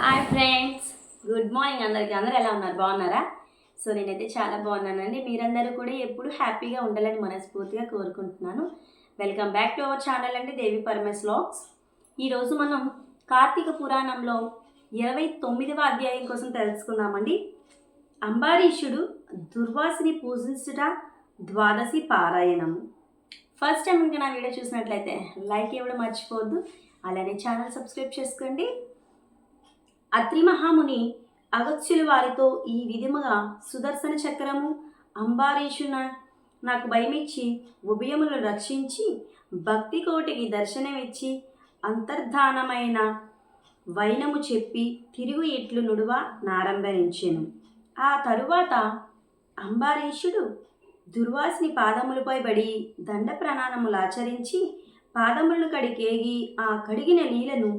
Hi friends. Good morning అందరికీ. అందరూ ఎలా ఉన్నారు? బాగున్నారా? సో నేనైతే చాలా బాగున్నానండి. మీరందరూ కూడా ఎప్పుడు హ్యాపీగా ఉండాలని మనస్ఫూర్తిగా కోరుకుంటున్నాను. Welcome back to our channel అండి దేవి పరమేశ్ వ్లాగ్స్ ఈరోజు మనం కార్తీక పురాణంలో ఇరవై తొమ్మిదవ అధ్యాయం కోసం తెలుసుకుందామండి. అంబారీషుడు దుర్వాసిని పూజించుట ద్వాదశి పారాయణము ఫస్ట్ టైం ఇంకా నా వీడియో చూసినట్లయితే లైక్ ఇవ్వడం మర్చిపోవద్దు. అలానే ఛానల్ సబ్స్క్రైబ్ చేసుకోండి. అత్రిమహాముని అగత్యుల వారితో ఈ విధముగా సుదర్శన చక్రము అంబారీషున నాకు భయమిచ్చి ఉభయములను రక్షించి భక్తి కోటికి దర్శనమిచ్చి అంతర్ధానమైన వైనము చెప్పి తిరుగు ఇట్లు నుడువ నారంభరించెను. ఆ తరువాత అంబారీషుడు దుర్వాసిని పాదములపై పడి దండ ప్రణానములు ఆచరించి పాదములను కడిగేగి ఆ కడిగిన నీళ్ళను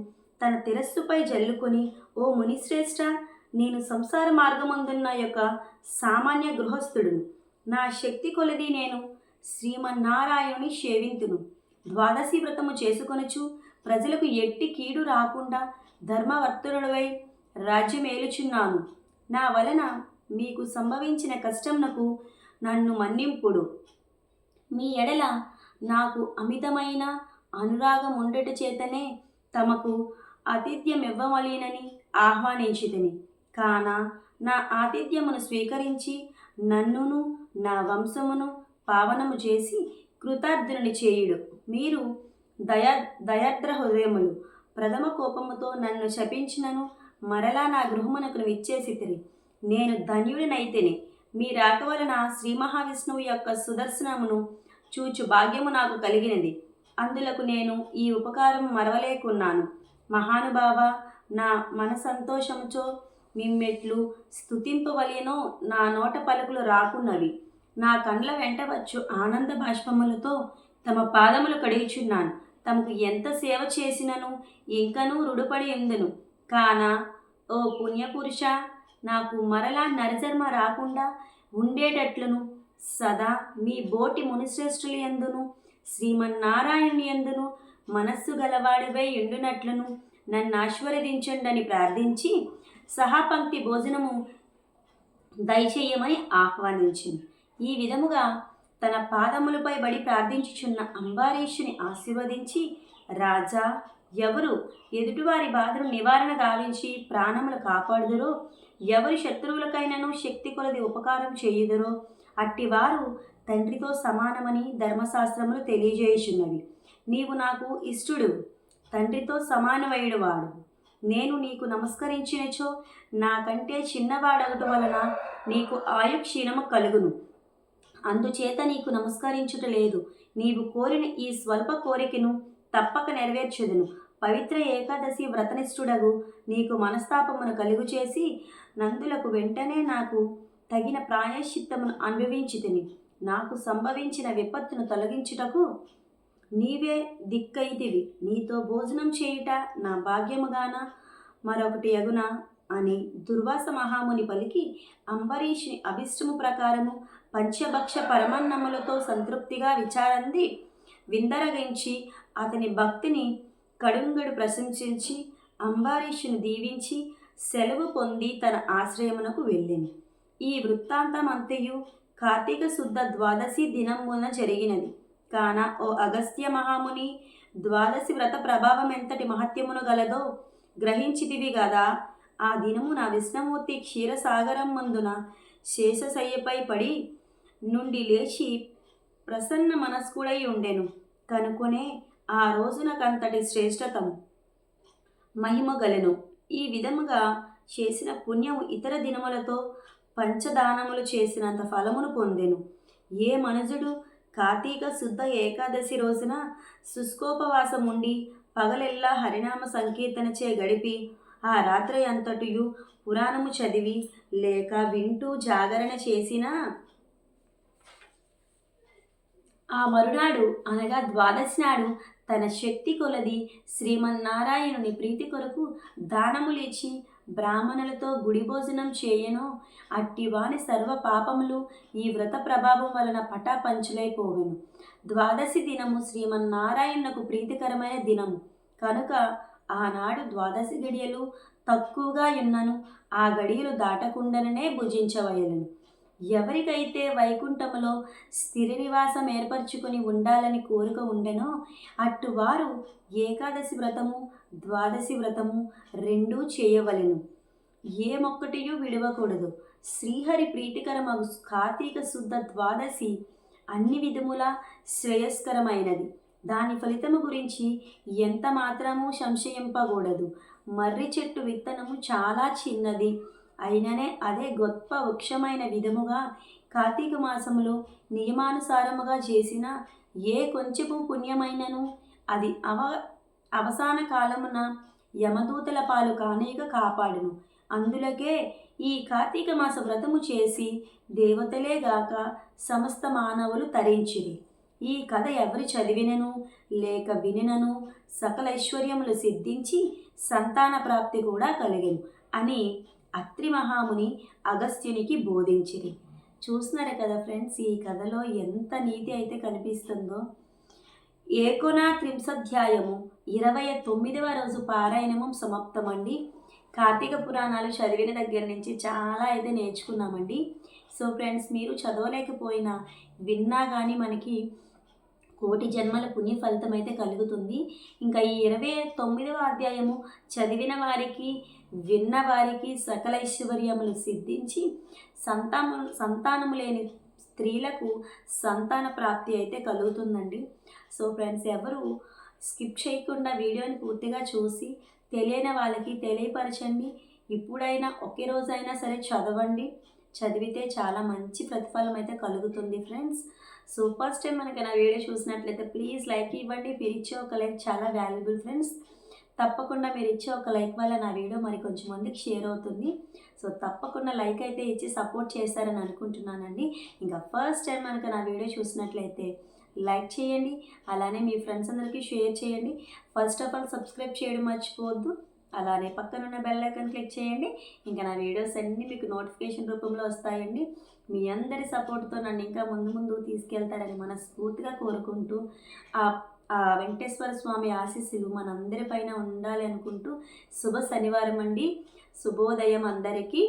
తన తిరస్సుపై జల్లుకొని ఓ మునిశ్రేష్ఠ నేను సంసార మార్గమందున్న యొక్క సామాన్య గృహస్థుడును. నా శక్తి కొలది నేను. శ్రీమన్నారాయణుని సేవింతును. ద్వాదశి వ్రతము చేసుకొనుచు ప్రజలకు ఎట్టి కీడు రాకుండా ధర్మవర్తనుడవై రాజ్యమేలుచున్నాను. నా వలన మీకు సంభవించిన కష్టంనకు నన్ను మన్నింపుడు. మీ ఎడల నాకు అమితమైన అనురాగం ఉండట చేతనే తమకు ఆతిథ్యం ఆతిథ్యమివ్వవలేనని ఆహ్వానించితిని కాన నా ఆతిథ్యమును స్వీకరించి నన్నును నా వంశమును పావనము చేసి కృతార్థుని చేయుడు. మీరు దయ దయాద్ర హృదయములు ప్రథమ కోపముతో నన్ను శపించినను మరలా నా గృహమునకు విచ్చేసితిరి. నేను ధన్యుడినైతేనే. మీ రాక వలన శ్రీ మహావిష్ణువు యొక్క సుదర్శనమును చూచు భాగ్యము నాకు కలిగినది. అందులకు నేను ఈ ఉపకారం మరవలేకున్నాను. మహానుభావ నా మన సంతోషముచో మిమ్మెట్లు స్థుతింపవలేనో నా నోట పలుకులు రాకున్నవి. నా కండ్ల వెంట వచ్చు ఆనంద బాష్పములతో తమ పాదములు కడిగిచున్నాను. తమకు ఎంత సేవ చేసినను ఇంకనూ రుడుపడి ఉందను కానా ఓ పుణ్యపురుష నాకు మరలా నరజన్మ రాకుండా ఉండేటట్లును సదా మీ బోటి మునిశ్రేష్ఠులు ఎందును? శ్రీమన్నారాయణుని ఎందును? మనస్సు గలవాడివై ఎండునట్లును. నన్ను ఆశీర్వదించండని ప్రార్థించి సహాపంక్తి భోజనము దయచేయమని ఆహ్వానించింది. ఈ విధముగా తన పాదములపై బడి ప్రార్థించుచున్న అంబారీషుని ఆశీర్వదించి రాజా ఎవరు ఎదుటివారి బాధను నివారణ గావించి ప్రాణములు కాపాడుదరో ఎవరి శత్రువులకైనను శక్తి కొలది ఉపకారం చేయుదరో అట్టివారు తండ్రితో సమానమని ధర్మశాస్త్రములు తెలియజేయుచున్నవి. నీవు నాకు ఇష్టుడు తండ్రితో సమానమయ్యుడు వాడు నేను నీకు నమస్కరించినచో నాకంటే చిన్నవాడగట వలన నీకు ఆయుక్షీణము కలుగును. అందుచేత నీకు నమస్కరించుట లేదు. నీవు కోరిన ఈ స్వల్ప కోరికను తప్పక నెరవేర్చుదును. పవిత్ర ఏకాదశి వ్రతనిష్ఠుడగు నీకు మనస్తాపమును కలుగు చేసి నందులకు వెంటనే నాకు తగిన ప్రాయశ్చిత్తమును అనుభవించితిని. నాకు సంభవించిన విపత్తును తొలగించుటకు నీవే దిక్కైతివి. నీతో భోజనం చేయుట నా భాగ్యముగాన. మరొకటి అగున? అని దుర్వాస మహాముని పలికి అంబరీషుని అభిష్టము ప్రకారము పంచభక్ష పరమన్నములతో సంతృప్తిగా విచారంది. విందరగించి అతని భక్తిని కడుంగడు ప్రశంసించి అంబరీషును దీవించి సెలవు పొంది తన ఆశ్రయమునకు వెళ్ళింది. ఈ వృత్తాంతమంతయు కార్తీక శుద్ధ ద్వాదశి దినమున జరిగినది. కాన ఓ అగస్త్య మహాముని ద్వాదశి వ్రత ప్రభావం ఎంతటి మహత్యమును గలదో గ్రహించితివి గదా. ఆ దినము నా విష్ణుమూర్తి క్షీరసాగరం ముందున శేషశయ్యపై పడి నుండి లేచి ప్రసన్న మనస్కుడై ఉండెను. కనుకొనే ఆ రోజునకంతటి శ్రేష్టతం మహిమ గలెను. ఈ విధముగా చేసిన పుణ్యము ఇతర దినములతో పంచదానములు చేసినంత ఫలమును పొందెను. ఏ మనుజుడు కార్తీక శుద్ధ ఏకాదశి రోజున శుష్కోపవాసం ఉండి పగలెల్లా హరినామ సంకీర్తనచే గడిపి ఆ రాత్రి అంతటియు పురాణము చదివి లేక వింటూ జాగరణ చేసిన ఆ మరునాడు అనగా ద్వాదశి నాడు తన శక్తి కొలది శ్రీమన్నారాయణుని ప్రీతి కొరకు దానములిచ్చి బ్రాహ్మణులతో గుడి భోజనం చేయను. అట్టివాని సర్వ పాపములు ఈ వ్రత ప్రభావం వలన పటాపంచులైపోవెను ద్వాదశి దినము శ్రీమన్నారాయణకు ప్రీతికరమైన దినము. కనుక ఆనాడు ద్వాదశి గడియలు తక్కువగా ఉన్నను ఆ గడియలు దాటకుండానే భుజించవయలను ఎవరికైతే వైకుంఠములో స్థిర నివాసం ఏర్పరచుకొని ఉండాలని కోరిక ఉండెనో అట్టువారు ఏకాదశి వ్రతము ద్వాదశి వ్రతము రెండూ చేయవలెను. ఏ మొక్కటియూ విడవకూడదు. శ్రీహరి ప్రీతికరమగు కార్తీక శుద్ధ ద్వాదశి అన్ని విధముల శ్రేయస్కరమైనది. దాని ఫలితము గురించి ఎంత మాత్రము సంశయింపకూడదు. మర్రి చెట్టు విత్తనము చాలా చిన్నది. అయిననే అదే గొప్ప వృక్షమైన విధముగా కార్తీక మాసములో నియమానుసారముగా చేసిన ఏ కొంచెము పుణ్యమైనను? అది అవ అవసాన కాలమున యమదూతల పాలు కానేక కాపాడును. అందులకే ఈ కార్తీక మాస వ్రతము చేసి దేవతలే గాక సమస్త మానవులు తరించిరి. ఈ కథ ఎవరు చదివినను? లేక వినినను? సకల ఐశ్వర్యములు సిద్ధించి సంతాన ప్రాప్తి కూడా కలిగెను. అని అత్రి మహాముని అగస్త్యునికి బోధించింది చూస్తున్నారు కదా ఫ్రెండ్స్ ఈ కథలో ఎంత నీతి అయితే కనిపిస్తుందో. ఏకోనా త్రింశధ్యాయము ఇరవై తొమ్మిదవ రోజు పారాయణము సమాప్తమండి. కార్తీక పురాణాలు చదివిన దగ్గర నుంచి చాలా అయితే నేర్చుకున్నామండి. సో ఫ్రెండ్స్ మీరు చదవలేకపోయినా విన్నా కానీ మనకి కోటి జన్మల పుణ్య ఫలితం అయితే కలుగుతుంది. ఇంకా ఈ ఇరవై తొమ్మిదవ అధ్యాయము చదివిన వారికి విన్న వారికి సకల ఐశ్వర్యములు సిద్ధించి సంతానము సంతానము లేని స్త్రీలకు సంతాన ప్రాప్తి అయితే కలుగుతుందండి. సో ఫ్రెండ్స్ ఎవరు స్కిప్ చేయకుండా వీడియోని పూర్తిగా చూసి తెలియని వాళ్ళకి తెలియపరచండి. ఇప్పుడైనా ఒకే రోజైనా సరే చదవండి. చదివితే చాలా మంచి ప్రతిఫలం అయితే కలుగుతుంది ఫ్రెండ్స్. సో ఫస్ట్ టైం మనకి నా వీడియో చూసినట్లయితే ప్లీజ్ లైక్ ఇవ్వండి. మీరు ఇచ్చే ఒక లైక్ చాలా వాల్యుబుల్ ఫ్రెండ్స్. తప్పకుండా మీరు ఇచ్చే ఒక లైక్ వల్ల నా వీడియో మరి కొంచెం మందికి షేర్ అవుతుంది. సో తప్పకుండా లైక్ అయితే ఇచ్చి సపోర్ట్ చేస్తారని అనుకుంటున్నానండి. ఇంకా ఫస్ట్ టైం మనకు నా వీడియో చూసినట్లయితే లైక్ చేయండి. అలానే మీ ఫ్రెండ్స్ అందరికీ షేర్ చేయండి. ఫస్ట్ ఆఫ్ ఆల్ సబ్స్క్రైబ్ చేయడం మర్చిపోవద్దు. అలానే పక్కన ఉన్న బెల్ ఐకాన్ క్లిక్ చేయండి. ఇంకా నా వీడియోస్ అన్నీ మీకు నోటిఫికేషన్ రూపంలో వస్తాయండి. మీ అందరి సపోర్ట్తో నన్ను ఇంకా ముందు ముందు తీసుకెళ్తారని మనస్ఫూర్తిగా కోరుకుంటూ ఆ వెంకటేశ్వర స్వామి ఆశీస్సులు మనందరిపైన ఉండాలి అనుకుంటూ శుభ శనివారం అండి. శుభోదయం అందరికీ.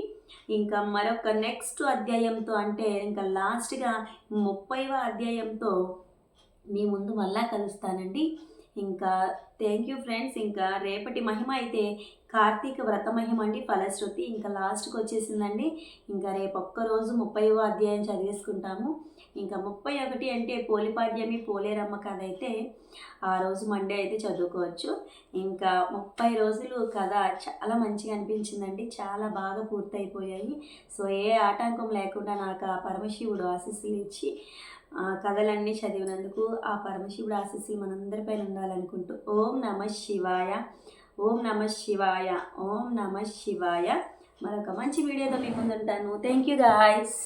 ఇంకా మరొక నెక్స్ట్ అధ్యాయంతో అంటే ఇంకా లాస్ట్గా ముప్పైవ అధ్యాయంతో మీ ముందు మళ్ళా కలుస్తానండి. ఇంకా థ్యాంక్ యూ ఫ్రెండ్స్. ఇంకా రేపటి మహిమ అయితే కార్తీక వ్రత అండి ఫలశ్రుతి. ఇంకా లాస్ట్కి వచ్చేసిందండి. ఇంకా రేపు ఒక్కరోజు ముప్పైవ అధ్యాయం చదివేసుకుంటాము. ఇంకా ముప్పై ఒకటి అంటే పోలిపాడ్యమి పోలేరమ్మ కథ అయితే ఆ రోజు మండే అయితే చదువుకోవచ్చు. ఇంకా ముప్పై రోజులు కథ చాలా మంచిగా అనిపించిందండి. చాలా బాగా పూర్తయిపోయాయి. సో ఏ ఆటంకం లేకుండా నాకు ఆ పరమశివుడు ఆశీస్సులు ఇచ్చి కథలన్నీ చదివినందుకు ఆ పరమశివుడు ఆశీస్సులు మనందరిపైన ఉండాలనుకుంటూ ఓం నమ శివాయ. ఓం నమ శివాయ ఓం నమ శివాయ. మరొక మంచి వీడియోతో మీ ముందుంటాను. Thank you guys